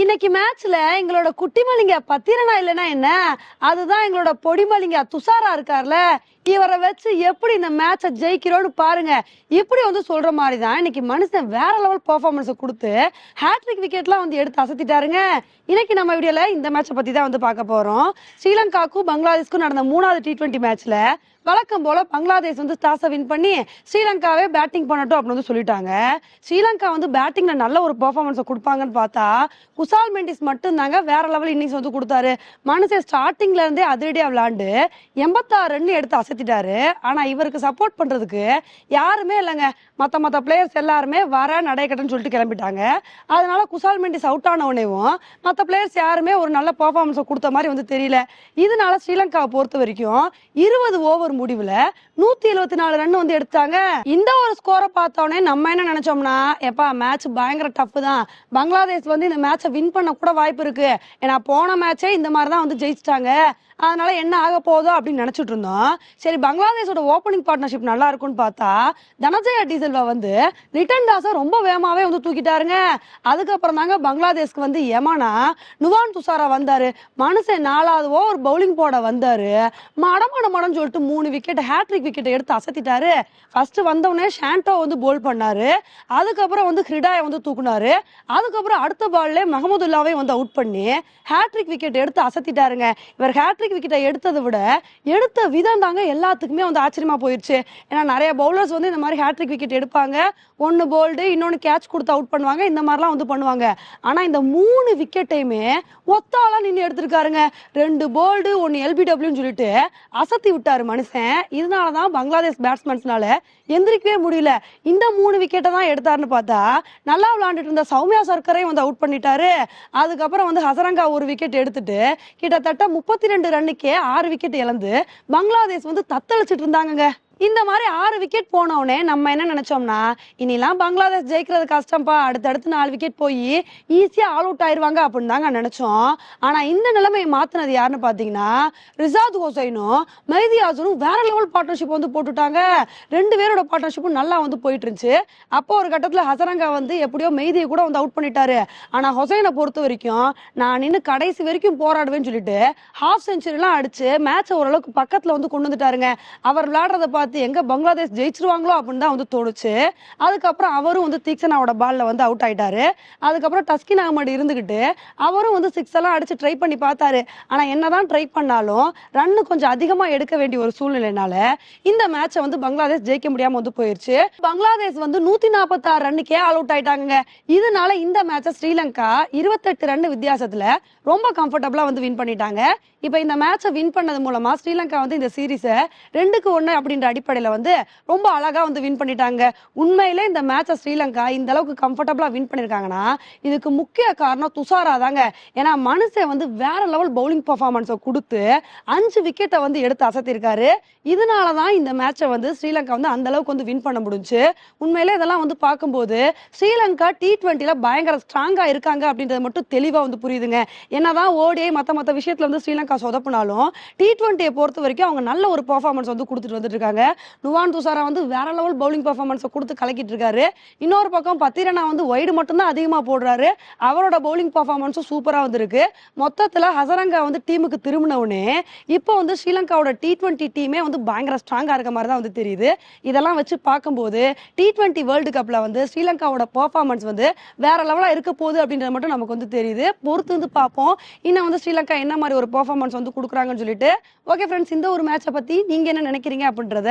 இன்னைக்கு மேட்ச்ல எங்களோட குட்டிமலிங்க பத்திரனா இல்லைன்னா என்ன? அதுதான் எங்களோட பொடிமலிங்க துஷாரா இருக்கார்ல. இவரை வச்சு எப்படி இந்த மேட்சை ஜெயிக்கிறோம்னு பாருங்க. இப்படி வந்து சொல்ற மாதிரி தான் இன்னைக்கு மனுஷன் வேற லெவல் பெர்ஃபார்மன்ஸ் கொடுத்து ஹேட்ரிக் விக்கெட்லாம் வந்து எடுத்து அசத்திட்டாருங்க. இன்னைக்கு நம்ம வீடியோல இந்த மேட்சை பத்தி தான் வந்து பார்க்க போறோம். ஸ்ரீலங்காக்கும் பங்களாதேஷ்க்கும் நடந்த மூணாவது டி ட்வெண்ட்டி மேட்ச்ல வழக்கம் போல பங்களாதேஷ் வந்து டாஸை வின் பண்ணி ஸ்ரீலங்காவே பேட்டிங் பண்ணட்டும் அப்படின்னு வந்து சொல்லிட்டாங்க. ஸ்ரீலங்கா வந்து பேட்டிங்ல நல்ல ஒரு பெர்ஃபார்மன்ஸை கொடுப்பாங்கன்னு பார்த்தா குசால் மெண்டிஸ் மட்டும் தாங்க வேற லெவல் இன்னிங்ஸ் வந்து கொடுத்தாரு. மனுஷன் ஸ்டார்டிங்ல இருந்தே அதிரடியா விளையாண்டு எண்பத்தாறு ரன் எடுத்து அசத்திட்டாரு. ஆனா இவருக்கு சப்போர்ட் பண்றதுக்கு யாருமே இல்லைங்க. மத்த மத்த பிளேயர்ஸ் எல்லாருமே வர நடைக்கட்டன்னு சொல்லிட்டு கிளம்பிட்டாங்க. அதனால குசால் மெண்டிஸ் அவுட் ஆனவனேவும் மத்த பிளேயர்ஸ் யாருமே ஒரு நல்ல பெர்ஃபார்மன்ஸை கொடுத்த மாதிரி வந்து தெரியல. இதனால ஸ்ரீலங்காவை பொறுத்த வரைக்கும் இருபது ஓவர் முடிவுல நூத்தி எழுபத்தி நாலு ரன் வந்து எடுத்தாங்க. இந்த ஒரு ஸ்கோரை பார்த்தோன்னே நம்ம என்ன நினைச்சோம்னா எப்பா மேட்ச் பயங்கர டஃப் தான். பங்களாதேஷ் வந்து இந்த மேட்சை வின் பண்ண கூட வாய்ப்பு இருக்கு. ஏன்னா போன மேட்சே இந்த மாதிரி தான் வந்து ஜெயிச்சிட்டாங்க. அதனால என்ன ஆக போதோ அப்படின்னு நினைச்சிட்டு இருந்தோம். சரி பங்களாதேஷோட ஓப்பனிங் பார்ட்னர்ஷிப் நல்லா இருக்கும்னு பார்த்தா தனஜயா டீசல்வா வந்து ரிட்டன் தாஸை ரொம்ப வேகமாவே வந்து தூக்கிட்டாருங்க. அதுக்கப்புறம் தாங்க பங்களாதேஷ்க்கு வந்து யமானா நுவான் துஷாரா வந்தாரு. மனுஷன் நாலாவது ஓவர் பவுலிங் போட வந்தாரு. மடமட மடம் சொல்லிட்டு மூணு விக்கெட் ஹேட்ரிக் விக்கெட் எடுத்து அசத்திட்டாரு. ஃபர்ஸ்ட் வந்தவொடனே ஷாண்டோ வந்து போல் பண்ணாரு. அதுக்கப்புறம் வந்து ஹிரிடாயை வந்து தூக்குனாரு. அதுக்கப்புறம் அடுத்த பால்ல மஹமுதுல்லாவை வந்து அவுட் பண்ணி ஹேட்ரிக் விக்கெட் எடுத்து அசத்திட்டாருங்க. இவர் ஹேட்ரிக் விக்கெட்டை எடுத்ததை விட எடுத்த விதம் தாங்க எல்லாத்துக்குமே வந்து ஆச்சரியமா போயிடுச்சு ஏன்னா நிறைய பவுலர்ஸ் வந்து இந்த மாதிரி ஹேட்ரிக் விக்கெட் எடுப்பாங்க. ஒன்னு போல்டு இன்னொன்று கேட்ச் கொடுத்து அவுட் பண்ணுவாங்க. இந்த மாதிரிலாம் வந்து பண்ணுவாங்க. ஆனா இந்த மூணு விக்கெட்டையுமே ஒத்தாலாம் நின்று எடுத்திருக்காருங்க. ரெண்டு போல்டு ஒன்னு எல்பிடபிள்யூன்னு சொல்லிட்டு அசத்தி விட்டாரு மனுஷன். இதனால தான் பங்களாதேஷ் பேட்ஸ்மேன்ஸ்னால எந்திரிக்கவே முடியல. இந்த மூணு விக்கெட்டை தான் எடுத்தாருன்னு பார்த்தா நல்லா விளையாண்டுட்டு இருந்த சௌமியா சர்க்கரையும் வந்து அவுட் பண்ணிட்டாரு. அதுக்கப்புறம் வந்து ஹசரங்கா ஒரு விக்கெட் எடுத்துட்டு கிட்டத்தட்ட முப்பத்தி ரெண்டு ரன்னுக்கே ஆறு விக்கெட் இழந்து பங்களாதேஷ் வந்து தத்தளிச்சிட்டு இருந்தாங்கங்க. இந்த மாதிரி ஆறு விக்கெட் போனவுடனே நம்ம என்ன நினைச்சோம்னா இனிலாம் பங்களாதேஷ் ஜெயிக்கிறது கஷ்டம்ப்பா அடுத்தடுத்து நாலு விக்கெட் போய் ஈஸியா ஆல் அவுட் ஆயிருவாங்க அப்படின்னு தாங்க நினைச்சோம். ஆனா இந்த நிலைமையை மாத்தினது யாருன்னு பாத்தீங்கன்னா ரிசாத் ஹோசைனும் மெய்தி ஹாசனும் வேற லெவல் பார்ட்னர்ஷிப் வந்து போட்டுட்டாங்க. ரெண்டு பேரோட பார்ட்னர்ஷிப்பும் நல்லா வந்து போயிட்டு இருந்துச்சு. அப்போ ஒரு கட்டத்துல ஹசரங்கா வந்து எப்படியோ மெய்தியை கூட வந்து அவுட் பண்ணிட்டாரு. ஆனா ஹொசைனை பொறுத்த வரைக்கும் நான் நின்று கடைசி வரைக்கும் போராடுவேன்னு சொல்லிட்டு ஹாஃப் செஞ்சுரிலாம் அடிச்சு மேட்சை ஓரளவுக்கு பக்கத்துல வந்து கொண்டு வந்துட்டாருங்க. அவர் விளையாடுறத பார்த்து எங்க பங்களாதேஷ் ஜெயிச்சிருவாங்களோ அப்படின்னு தான் வந்து தோணுச்சு. அதுக்கப்புறம் அவரும் வந்து தீக்ஷனாவோட பால்ல வந்து அவுட் ஆயிட்டாரு. அதுக்கப்புறம் டஸ்கின் அகமட் இருந்துகிட்டு அவரும் வந்து சிக்ஸ் எல்லாம் அடிச்சு ட்ரை பண்ணி பார்த்தாரு. ஆனா என்னதான் ட்ரை பண்ணாலும் ரன்னு கொஞ்சம் அதிகமா எடுக்க வேண்டிய ஒரு சூழ்நிலைனால இந்த மேட்சை வந்து பங்களாதேஷ் ஜெயிக்க முடியாம வந்து போயிருச்சு. பங்களாதேஷ் வந்து நூத்தி நாற்பத்தாறு ரன்னுக்கே ஆல் அவுட் ஆயிட்டாங்க இதனால இந்த மேட்சை ஸ்ரீலங்கா இருபத்தெட்டு ரன் வித்தியாசத்துல ரொம்ப கம்ஃபர்டபுளா வந்து வின் பண்ணிட்டாங்க. இப்போ இந்த மேட்சை வின் பண்ணது மூலமா ஸ்ரீலங்கா வந்து இந்த சீரீஸை ரெண்டுக்கு ஒன்று அப்படின்ற அடிப்படையில் வந்து ரொம்ப அழகாக வந்து வின் பண்ணிட்டாங்க. உண்மையிலே இந்த மேட்சை ஸ்ரீலங்கா இந்த அளவுக்கு கம்ஃபர்டபுளாக வின் பண்ணியிருக்காங்கன்னா இதுக்கு முக்கிய காரணம் துஷாரா தாங்க. ஏன்னா மனுஷன் வந்து வேற லெவல் பவுலிங் பர்ஃபார்மன்ஸை கொடுத்து அஞ்சு விக்கெட்டை வந்து எடுத்து அசத்திருக்காரு. இதனால தான் இந்த மேட்சை வந்து ஸ்ரீலங்கா வந்து அந்த அளவுக்கு வந்து வின் பண்ண முடிஞ்சுச்சு உண்மையிலே இதெல்லாம் வந்து பார்க்கும்போது ஸ்ரீலங்கா டி ட்வெண்ட்டியில் பயங்கர ஸ்ட்ராங்காக இருக்காங்க அப்படின்றது மட்டும் தெளிவாக வந்து புரியுதுங்க. என்னதான் ஓடிஐ மற்ற மற்ற விஷயத்தில் வந்து ஸ்ரீலங்கா சொதப்புனாலும் டி டுவெண்ட்டியை பொறுத்த வரைக்கும் அவங்க நல்ல ஒரு பர்ஃபார்மன்ஸ் வந்து கொடுத்துட்டு வந்துட்டு இருக்காங்க. நுவான் துசாரா வந்து வேற லெவல் பவுலிங் பர்ஃபார்மன்ஸை கொடுத்து கலக்கிட்டு இருக்காரு இன்னொரு பக்கம் பத்திரனா வந்து ஒய்டு மட்டும்தான் அதிகமாக போடுறாரு. அவரோட பவுலிங் பர்ஃபார்மன்ஸும் சூப்பராக வந்திருக்கு. மொத்தத்தில் ஹசரங்கா வந்து டீமுக்கு திரும்பினவுடனே இப்போ வந்து ஸ்ரீலங்காவோட டி டுவெண்ட்டி டீமே வந்து பயங்கர ஸ்ட்ராங்காக இருக்க மாதிரி தான் வந்து தெரியுது. இதெல்லாம் வச்சு பார்க்கும்போது டி டுவெண்ட்டி வேர்ல்டு கப்பில் வந்து ஸ்ரீலங்காவோட பர்ஃபார்மன்ஸ் வந்து வேற லெவலாக இருக்க போகுது அப்படின்றது மட்டும் நமக்கு வந்து தெரியுது. பொறுத்து வந்து பார்ப்போம். இன்னும் வந்து ஸ்ரீலங்கா என்ன மாதிரி ஒரு பர்ஃபார்மன்ஸ் வந்து கொடுக்குறாங்கன்னு சொல்லிட்டு. ஓகே ஃப்ரெண்ட்ஸ் இந்த ஒரு மேட்சை பற்றி நீங்கள் என்ன நினைக்கிறீங்க அப்படின்றத